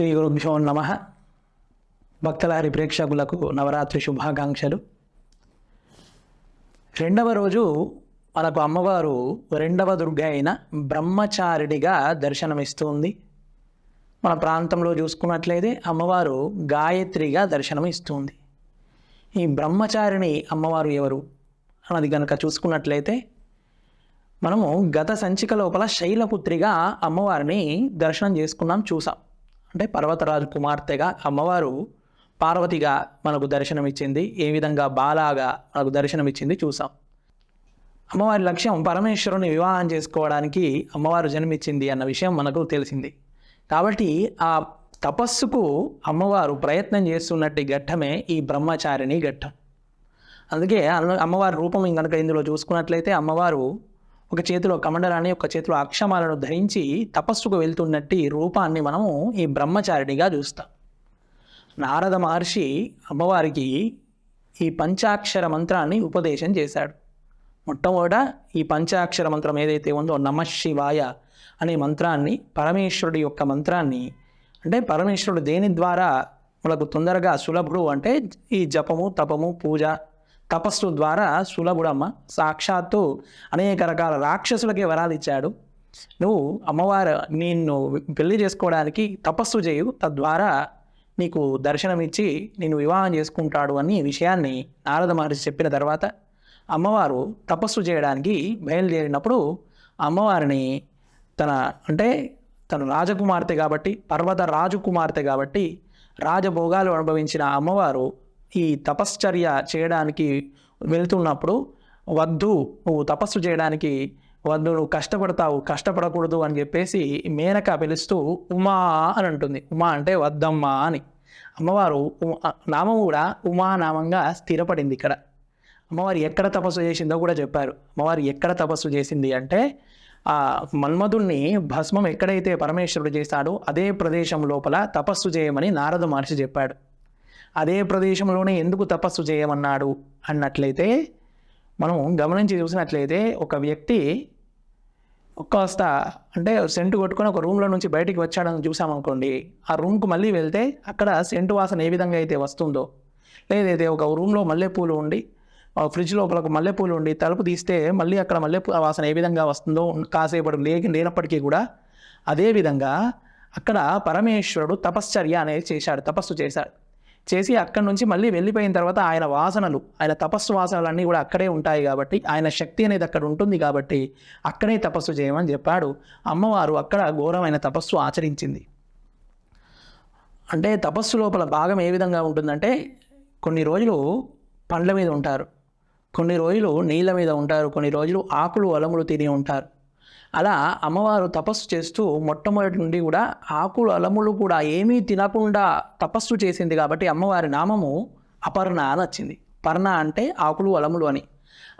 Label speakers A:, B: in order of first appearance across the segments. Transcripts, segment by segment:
A: శ్రీ గురుభ్యో నమ. భక్తలహరి ప్రేక్షకులకు నవరాత్రి శుభాకాంక్షలు. రెండవ రోజు మనకు అమ్మవారు రెండవ దుర్గ అయిన బ్రహ్మచారిడిగా దర్శనమిస్తుంది. మన ప్రాంతంలో చూసుకున్నట్లయితే అమ్మవారు గాయత్రిగా దర్శనం ఇస్తుంది ఈ బ్రహ్మచారిణి అమ్మవారు ఎవరు అన్నది కనుక చూసుకున్నట్లయితే మనము గత సంచిక లోపల శైలపుత్రిగా అమ్మవారిని దర్శనం చేసుకున్నాం చూసాం. అంటే పర్వతరాజు కుమార్తెగా అమ్మవారు పార్వతిగా మనకు దర్శనమిచ్చింది. ఏ విధంగా బాలాగా మనకు దర్శనమిచ్చింది చూసాం. అమ్మవారి లక్ష్యం పరమేశ్వరుని వివాహం చేసుకోవడానికి అమ్మవారు జన్మించింది అన్న విషయం మనకు తెలిసింది. కాబట్టి ఆ తపస్సుకు అమ్మవారు ప్రయత్నం చేస్తున్నట్టు ఘట్టమే ఈ బ్రహ్మచారిణి ఘట్టం. అందుకే అమ్మవారి రూపం కనుక ఇందులో చూసుకున్నట్లయితే అమ్మవారు ఒక చేతిలో కమండలాన్ని ఒక చేతిలో అక్షమాలను ధరించి తపస్సుకు వెళ్తున్నట్టు రూపాన్ని మనము ఈ బ్రహ్మచారిణిగా చూస్తాం. నారద మహర్షి అమ్మవారికి ఈ పంచాక్షర మంత్రాన్ని ఉపదేశం చేశాడు. మొట్టమొదట ఈ పంచాక్షర మంత్రం ఏదైతే ఉందో నమశివాయ అనే మంత్రాన్ని పరమేశ్వరుడి యొక్క మంత్రాన్ని అంటే పరమేశ్వరుడు దేని ద్వారా మనకు తొందరగా సులభుడు అంటే ఈ జపము తపము పూజ తపస్సు ద్వారా సులభుడమ్మ. సాక్షాత్తు అనేక రకాల రాక్షసులకే వరాలు ఇచ్చాడు. నువ్వు అమ్మవారు నిన్ను పెళ్ళి చేసుకోవడానికి తపస్సు చేయు. తద్వారా నీకు దర్శనమిచ్చి నేను వివాహం చేసుకుంటాడు అని విషయాన్ని నారద మహర్షి చెప్పిన తర్వాత అమ్మవారు తపస్సు చేయడానికి బయలుదేరినప్పుడు అమ్మవారిని తన అంటే తను రాజకుమార్తె కాబట్టి పర్వత రాజకుమార్తె కాబట్టి రాజభోగాలు అనుభవించిన అమ్మవారు ఈ తపశ్చర్య చేయడానికి వెళ్తున్నప్పుడు వద్దు నువ్వు తపస్సు చేయడానికి వద్దు నువ్వు కష్టపడతావు కష్టపడకూడదు అని చెప్పేసి మేనక పిలుస్తూ ఉమా అని అంటుంది. ఉమా అంటే వద్దమ్మా అని. అమ్మవారు నామం కూడా ఉమా నామంగా స్థిరపడింది ఇక్కడ. అమ్మవారు ఎక్కడ తపస్సు చేసిందో కూడా చెప్పారు. అమ్మవారు ఎక్కడ తపస్సు చేసింది అంటే ఆ మన్మధుణ్ణి భస్మం ఎక్కడైతే పరమేశ్వరుడు చేశాడో అదే ప్రదేశం లోపల తపస్సు చేయమని నారద మహర్షి చెప్పాడు. అదే ప్రదేశంలోనే ఎందుకు తపస్సు చేయమన్నాడు? అన్నట్లయితే మనం గమనించి చూసినట్లయితే ఒక వ్యక్తి కాస్త అంటే సెంటు కొట్టుకొని ఒక రూమ్లో నుంచి బయటికి వచ్చాడని చూసామనుకోండి ఆ రూమ్కు మళ్ళీ వెళ్తే అక్కడ సెంటు వాసన ఏ విధంగా అయితే వస్తుందో లేదైతే ఒక రూమ్లో మల్లెపూలు ఉండి ఆ ఫ్రిడ్జ్ లోపల ఒక మల్లెపూలు ఉండి తలుపు తీస్తే మళ్ళీ అక్కడ మల్లెపూ వాసన ఏ విధంగా వస్తుందో కాసేపటి లేక లేనప్పటికీ కూడా అదేవిధంగా అక్కడ పరమేశ్వరుడు తపశ్చర్య అనేది చేశాడు తపస్సు చేశాడు. చేసి అక్కడి నుంచి మళ్ళీ వెళ్ళిపోయిన తర్వాత ఆయన వాసనలు ఆయన తపస్సు వాసనలన్నీ కూడా అక్కడే ఉంటాయి కాబట్టి ఆయన శక్తి అనేది అక్కడ ఉంటుంది కాబట్టి అక్కడే తపస్సు చేయమని చెప్పాడు. అమ్మవారు అక్కడ ఘోరమైన తపస్సు ఆచరించింది. అంటే తపస్సు లోపల భాగం ఏ విధంగా ఉంటుందంటే కొన్ని రోజులు పండ్ల మీద ఉంటారు. కొన్ని రోజులు నీళ్ళ మీద ఉంటారు. కొన్ని రోజులు ఆకులు అలములు తిని ఉంటారు. అలా అమ్మవారు తపస్సు చేస్తూ మొట్టమొదటి నుండి కూడా ఆకులు అలములు కూడా ఏమీ తినకుండా తపస్సు చేసింది కాబట్టి అమ్మవారి నామము అపర్ణ అని వచ్చింది. పర్ణ అంటే ఆకులు అలములు అని.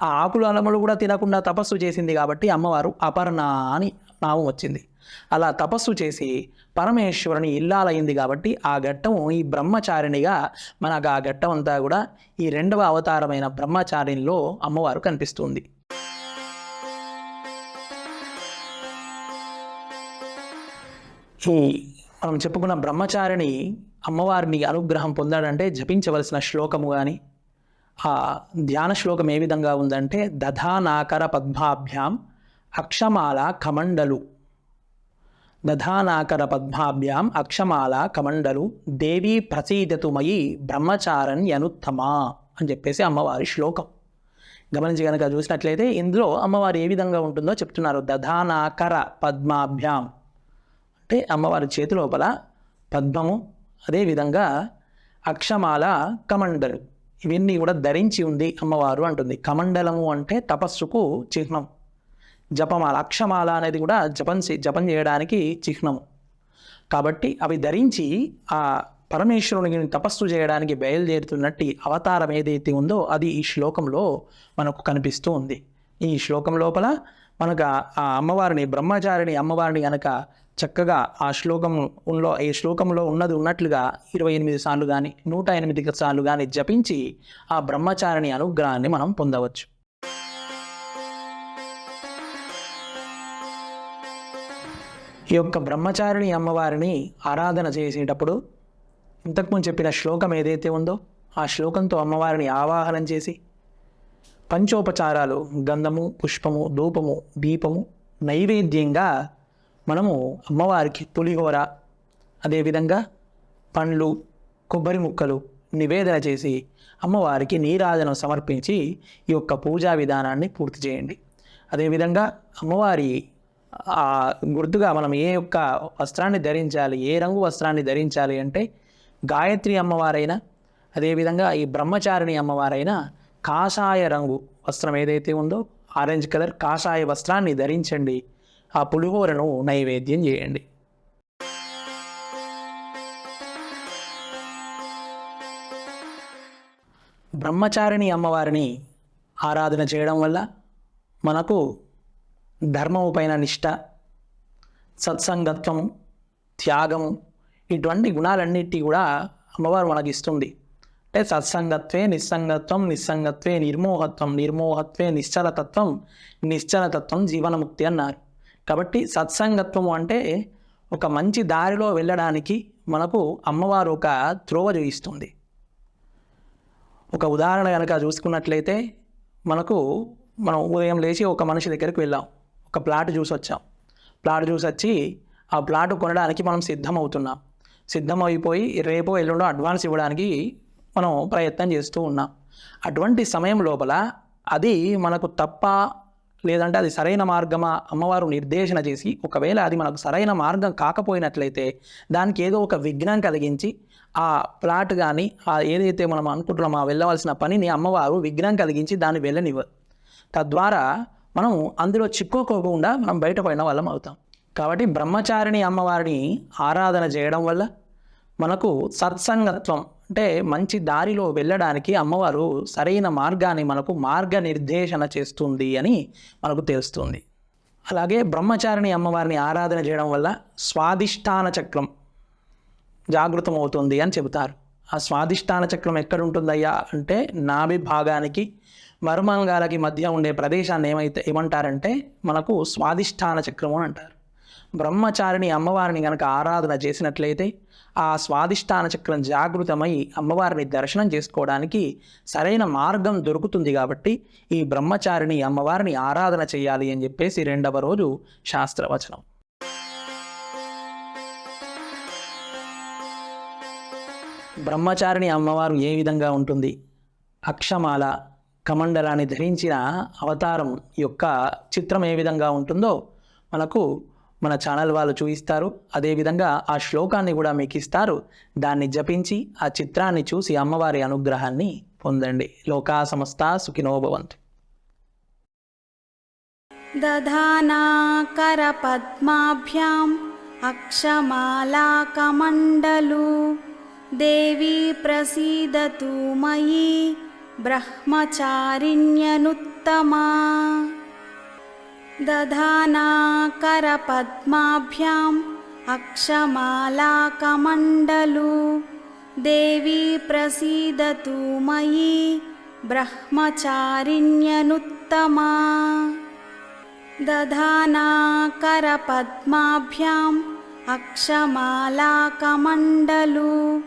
A: ఆ ఆకులు అలములు కూడా తినకుండా తపస్సు చేసింది కాబట్టి అమ్మవారు అపర్ణ అని నామం వచ్చింది. అలా తపస్సు చేసి పరమేశ్వరుని ఇల్లాలయ్యింది కాబట్టి ఆ ఘట్టం ఈ బ్రహ్మచారిణిగా మనకు ఆ ఘట్టం అంతా కూడా ఈ రెండవ అవతారమైన బ్రహ్మచారిణిలో అమ్మవారు కనిపిస్తుంది. ఈ మనం చెప్పుకున్న బ్రహ్మచారిణి అమ్మవారిని అనుగ్రహం పొందాడంటే జపించవలసిన శ్లోకము కానీ ఆ ధ్యాన శ్లోకం ఏ విధంగా ఉందంటే దధానాకర పద్మాభ్యాం అక్షమాల కమండలు. దధానాకర పద్మాభ్యాం అక్షమాల కమండలు దేవీ ప్రసీదతు మయి బ్రహ్మచారణ్యనుత్తమా అని చెప్పేసి అమ్మవారి శ్లోకం. గమనించి కనుక చూసినట్లయితే ఇందులో అమ్మవారు ఏ విధంగా ఉంటుందో చెప్తున్నారు. దధానాకర పద్మాభ్యాం. అంటే అమ్మవారి చేతి లోపల పద్మము అదేవిధంగా అక్షమాల కమండలు. ఇవన్నీ కూడా ధరించి ఉంది అమ్మవారు అంటుంది. కమండలము అంటే తపస్సుకు చిహ్నం. జపమాల అక్షమాల అనేది కూడా జపం చే- జపం చేయడానికి చిహ్నము. కాబట్టి అవి ధరించి ఆ పరమేశ్వరునికి తపస్సు చేయడానికి బయలుదేరుతున్నట్టు అవతారం ఏదైతే ఉందో అది ఈ శ్లోకంలో మనకు కనిపిస్తూ ఉంది. ఈ శ్లోకం లోపల మనకు ఆ- అమ్మవారిని బ్రహ్మచారిని అమ్మవారిని కనుక చక్కగా ఆ శ్లోకంలో ఈ శ్లోకంలో ఉన్నది ఉన్నట్లుగా ఇరవై ఎనిమిది సార్లు కానీ నూట ఎనిమిది సార్లు కానీ జపించి ఆ బ్రహ్మచారిణి అనుగ్రహాన్ని మనం పొందవచ్చు. ఈ ఈ యొక్క బ్రహ్మచారిణి అమ్మవారిని ఆరాధన చేసేటప్పుడు ఇంతకుముందు చెప్పిన శ్లోకం ఏదైతే ఉందో ఆ శ్లోకంతో అమ్మవారిని ఆవాహనం చేసి పంచోపచారాలు గంధము పుష్పము ధూపము దీపము నైవేద్యంగా మనము అమ్మవారికి పులిహోర అదేవిధంగా పండ్లు కొబ్బరి ముక్కలు నివేదన చేసి అమ్మవారికి నీరాజనం సమర్పించి ఈ యొక్క పూజా విధానాన్ని పూర్తి చేయండి. అదేవిధంగా అమ్మవారి గుర్తుగా మనం ఏ యొక్క వస్త్రాన్ని ధరించాలి ఏ రంగు వస్త్రాన్ని ధరించాలి అంటే గాయత్రి అమ్మవారైనా అదేవిధంగా ఈ బ్రహ్మచారిణి అమ్మవారైనా కాషాయ రంగు వస్త్రం ఏదైతే ఉందో ఆరెంజ్ కలర్ కాషాయ వస్త్రాన్ని ధరించండి. ఆ పులిహోరను నైవేద్యం చేయండి. బ్రహ్మచారిణి అమ్మవారిని ఆరాధన చేయడం వల్ల మనకు ధర్మము పైన నిష్ట సత్సంగత్వం త్యాగము ఇటువంటి గుణాలన్నిటి కూడా అమ్మవారు మనకి ఇస్తుంది అంటే సత్సంగత్వే నిస్సంగత్వం నిస్సంగత్వే నిర్మోహత్వం నిర్మోహత్వే నిశ్చలతత్వం నిశ్చలతత్వం జీవనముక్తి అన్నారు. కాబట్టి సత్సంగత్వము అంటే ఒక మంచి దారిలో వెళ్ళడానికి మనకు అమ్మవారు ఒక త్రోవ చూయిస్తుంది. ఒక ఉదాహరణ కనుక చూసుకున్నట్లయితే మనకు మనం ఉదయం లేచి ఒక మనిషి దగ్గరికి వెళ్ళాం. ఒక ప్లాట్ చూసి వచ్చాం. ప్లాట్ చూసి వచ్చి ఆ ప్లాట్ కొనడానికి మనం సిద్ధమవుతున్నాం. సిద్ధమైపోయి రేపో ఎల్లుండో అడ్వాన్స్ ఇవ్వడానికి మనం ప్రయత్నం చేస్తూ ఉన్నాం. అటువంటి సమయం లోపల అది మనకు తప్ప లేదంటే అది సరైన మార్గమా? అమ్మవారు నిర్దేశన చేసి ఒకవేళ అది మనకు సరైన మార్గం కాకపోయినట్లయితే దానికి ఏదో ఒక విఘ్నం కలిగించి ఆ ప్లాట్ కానీ ఆ ఏదైతే మనం అనుకుంటున్నామో ఆ వెళ్ళవలసిన పనిని అమ్మవారు విఘ్నం కలిగించి దాన్ని వెళ్ళనివ్వరు తద్వారా మనం అందులో చిక్కుకోకుండా మనం బయటపడిన వాళ్ళం అవుతాం. కాబట్టి బ్రహ్మచారిణి అమ్మవారిని ఆరాధన చేయడం వల్ల మనకు సత్సంగత్వం అంటే మంచి దారిలో వెళ్ళడానికి అమ్మవారు సరైన మార్గాన్ని మనకు మార్గనిర్దేశన చేస్తుంది అని మనకు తెలుస్తుంది. అలాగే బ్రహ్మచారిణి అమ్మవారిని ఆరాధన చేయడం వల్ల స్వాదిష్టాన చక్రం జాగృతం అవుతుంది అని చెబుతారు. ఆ స్వాదిష్టాన చక్రం ఎక్కడ ఉంటుందయ్యా అంటే నాభి భాగానికి మర్మాంగాలకి మధ్య ఉండే ప్రదేశాన్ని ఏమైతే ఏమంటారంటే మనకు స్వాదిష్టాన చక్రం అని అంటారు. బ్రహ్మచారిణి అమ్మవారిని కనుక ఆరాధన చేసినట్లయితే ఆ స్వాదిష్టాన చక్రం జాగృతమై అమ్మవారిని దర్శనం చేసుకోవడానికి సరైన మార్గం దొరుకుతుంది కాబట్టి ఈ బ్రహ్మచారిణి అమ్మవారిని ఆరాధన చేయాలి అని చెప్పేసి రెండవ రోజు శాస్త్రవచనం. బ్రహ్మచారిణి అమ్మవారు ఏ విధంగా ఉంటుంది? అక్షమాల కమండలాన్ని ధరించిన అవతారం యొక్క చిత్రం ఏ విధంగా ఉంటుందో మనకు మన ఛానల్ వాళ్ళు చూయిస్తారు. అదేవిధంగా ఆ శ్లోకాన్ని కూడా మీకు ఇస్తారు. దాన్ని జపించి ఆ చిత్రాన్ని చూసి అమ్మవారి అనుగ్రహాన్ని పొందండి. లోకా సమస్త సుఖినోభవంతు
B: దధానాకరపద్మాభ్యాం అక్షమాలాకమండలు దేవీ ప్రసీదతు మయి బ్రహ్మచారిణ్యనుత్తమా. दधानाकरपद्माभ्याम् अक्षमालाकमण्डलू। देवी प्रसीदतु मयि ब्रह्मचारिण्यनुत्तमा। दधानाकरपद्माभ्याम् अक्षमालाकमण्डलू।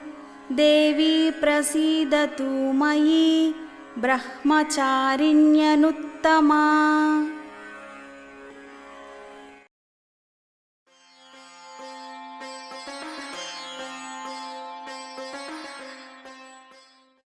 B: देवी प्रसीदतु मयि ब्रह्मचारिण्यनुत्तमा